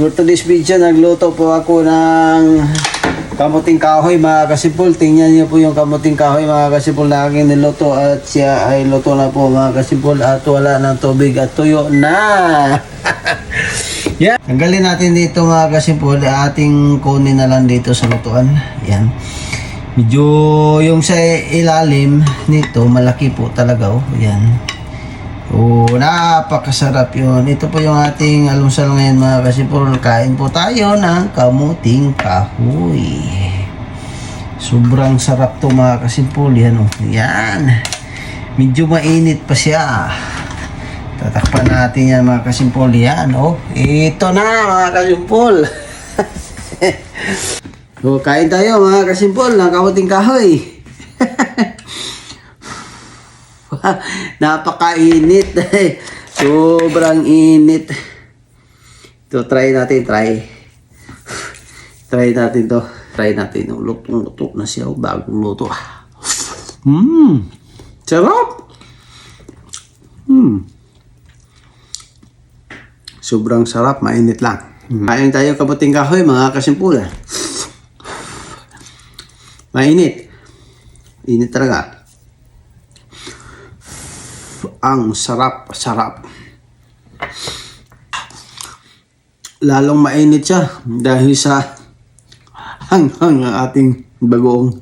For today's video, nagluto po ako ng kamuting kahoy mga kasipol. Tingnan niyo po yung kamuting kahoy mga kasipol na aking niluto at siya ay luto na po mga kasipol at wala ng tubig at tuyo na. Yan. Tanggalin natin dito mga kasipol. Ating kunin na lang dito sa lutuan. Yan. Medyo yung sa ilalim nito malaki po talaga oh. Yan. Oh, napakasarap yun. Ito po yung ating almusal ngayon mga kasipol. Kain po tayo ng kamuting kahoy. Sobrang sarap to mga kasipol. Yan oh. Yan. Medyo mainit pa siya. Tatakpan natin yan mga kasimpol. Yan oh. Ito na mga kasimpol. so, kain tayo mga kasimpol ng kamuting kahoy. Napakainit. Sobrang init. Ito, try natin, try. Try natin to. Try natin. Lutong-luto na siya. oh, Bagong luto. Mmm. Sarap. Mmm. Sobrang sarap. Mainit lang. Kain tayo kabuting kahoy, mga kasimpula. Mainit. Init talaga ang sarap, sarap. Lalong mainit siya dahil sa hanghang ng ating bagoong.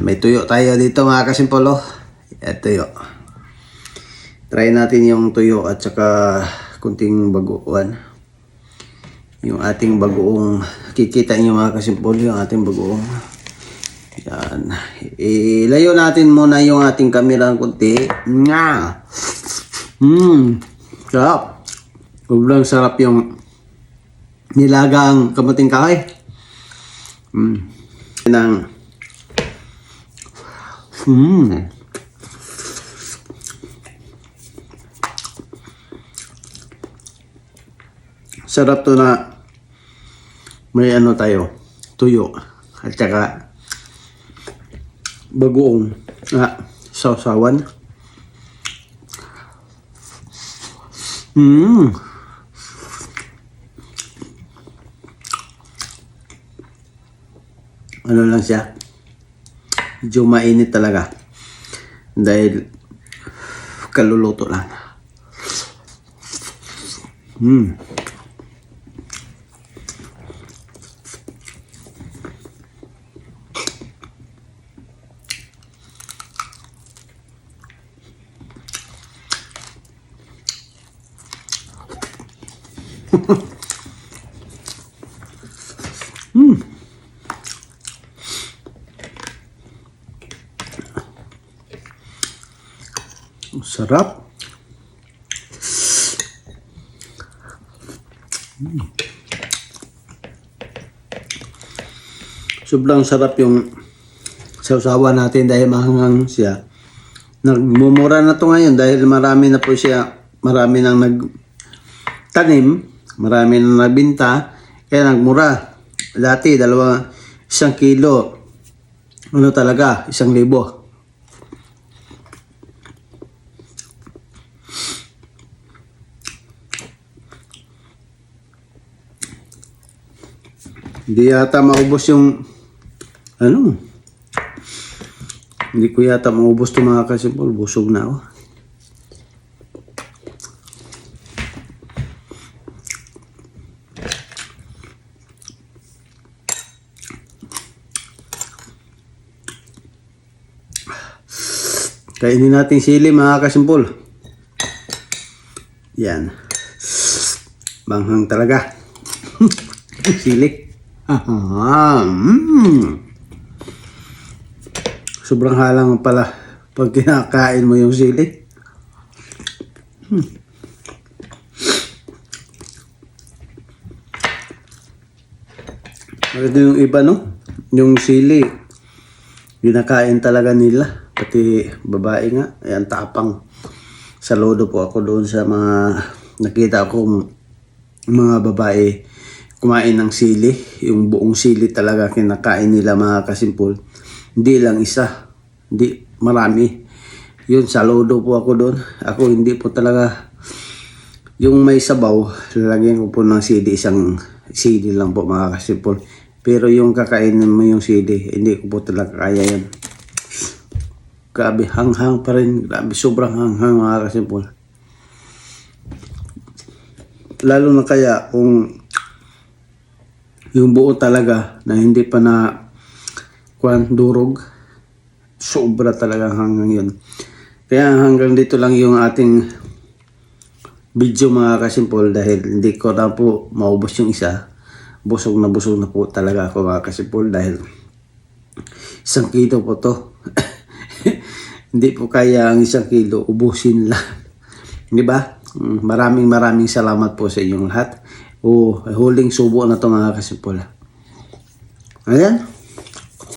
May tuyo tayo dito mga kasimpolo. At tuyo. Try natin yung tuyo at saka kunting bagoong. Yung ating bagoong. Kikita niyo mga kasimpolo yung ating bagoong. Yan. Ilayo natin muna yung ating kamera ng kunti. Nga. Mmm. Sarap. Sobrang sarap yung nilagang kamating kahoy. Mmm. Nang Mmm. Sarap to na may ano tayo, tuyo. At saka bagoong ah, sausawan. Mm. Ano lang siya? Medyo mainit talaga. Dahil kaluluto lang. Mm. Sarap. Mm. Sobrang sarap yung sausawa natin dahil mahangang siya. Nagmumura na to ngayon dahil marami na po siya, marami nang nagtanim, marami nang nagbinta, kaya nagmura. Dati, dalawa, isang kilo, ano talaga, isang libo. Hindi yata maubos yung ano. Hindi ko yata maubos itong mga kasipol. Busog na ako. Kainin natin sili mga kasimpol. Yan. Banghang talaga. Sili. Ah, mm. Sobrang halang pala pag kinakain mo yung sili. Hmm. Maganda yung iba, no? Yung sili, ginakain talaga nila. Pati babae nga, ayan tapang. Saludo po ako doon sa mga nakita kong mga babae kumain ng sili. Yung buong sili talaga kinakain nila mga kasimpol. Hindi lang isa. Hindi marami. Yun, saludo po ako doon. Ako hindi po talaga Yung may sabaw, lalagyan ko po ng CD, isang CD lang po mga kasipol. Pero yung kakainin mo yung CD, hindi ko po talaga kaya yan. Grabe, hanghang pa rin. Grabe, sobrang hanghang mga kasipol. Lalo na kaya kung yung buo talaga na hindi pa na kwan durog, sobra talaga hanggang yun. Kaya hanggang dito lang yung ating video mga kasimpol dahil hindi ko na po maubos yung isa. Busog na busog na po talaga ako mga kasimpol dahil isang kilo po to. Hindi po kaya ang isang kilo ubusin lang. Di ba? Mm, Maraming maraming salamat po sa inyong lahat. O huling subo na to mga kasimpol. Ayan.